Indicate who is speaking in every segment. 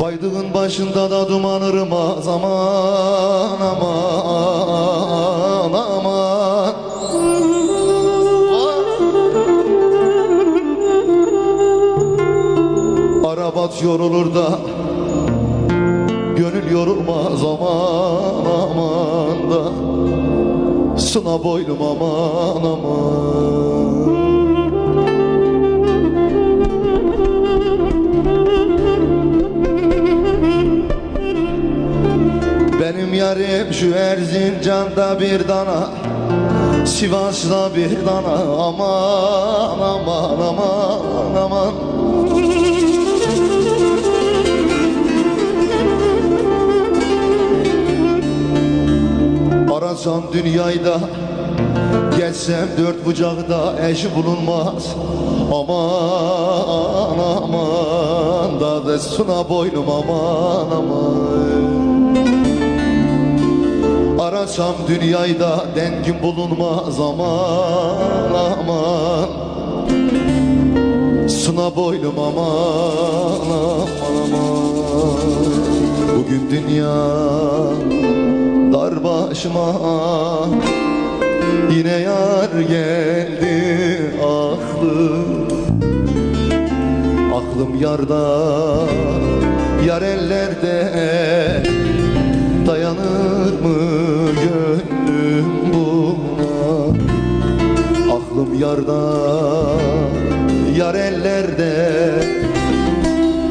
Speaker 1: Baydığın başında da duman ırmaz aman aman aman. Arabat yorulur da Gönül yorulmaz aman aman da. Sına boylum aman aman şu Erzincan'da bir dana Sivas'ta bir dana. Aman aman aman aman. Arasam dünyayda Geçsem dört bucakta eşi bulunmaz. Aman aman Da destuna boynum aman aman Arasam dünyayda dengim bulunmaz aman aman. Sına boynum aman aman aman. Bugün dünya dar başıma. Yine yar geldi aklım. Aklım yarda Yar ellerde Dayanır mı Aklım yarda Yar ellerde.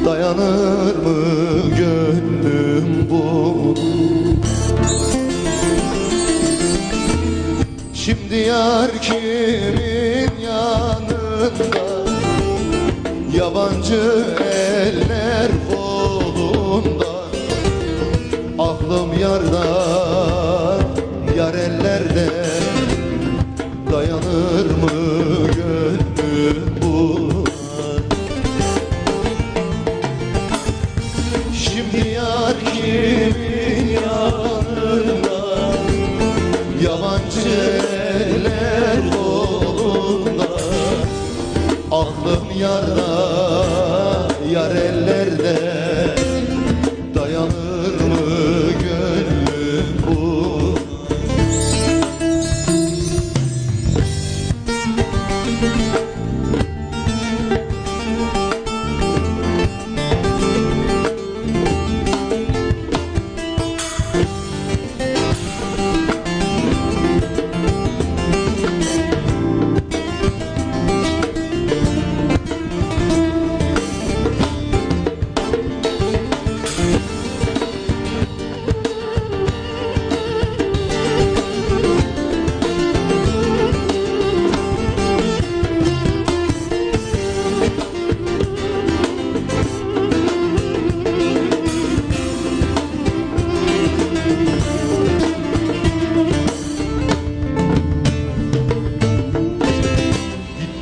Speaker 1: Dayanır mı gönlüm buna Şimdi yar kimin yanında? Yabancı eller Thank you.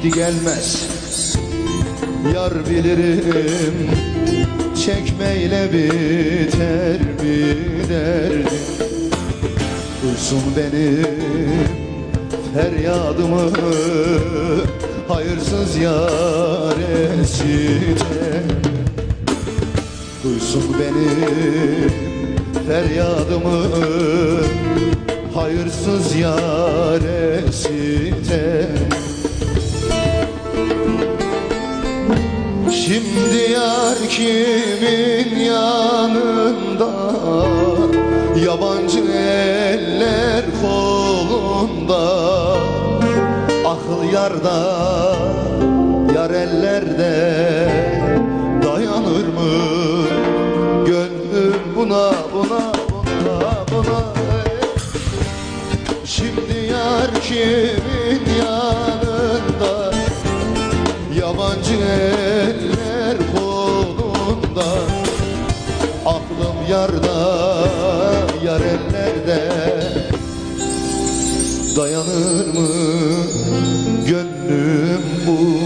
Speaker 1: Gitti gelmez. Yar bilirim Çekmeyle biter mi derdim? Duysun benim feryadımı Hayırsız yaresi de. Duysun benim feryadımı Hayırsız yaresi de Şimdi yar kimin yanında? Yabancı eller kolunda. Akıl yarda Yar ellerde. Dayanır mı? Gönlüm buna buna buna buna. Şimdi yar kimin yanında? Yabancı eller Dayanır mı? Gönlüm bu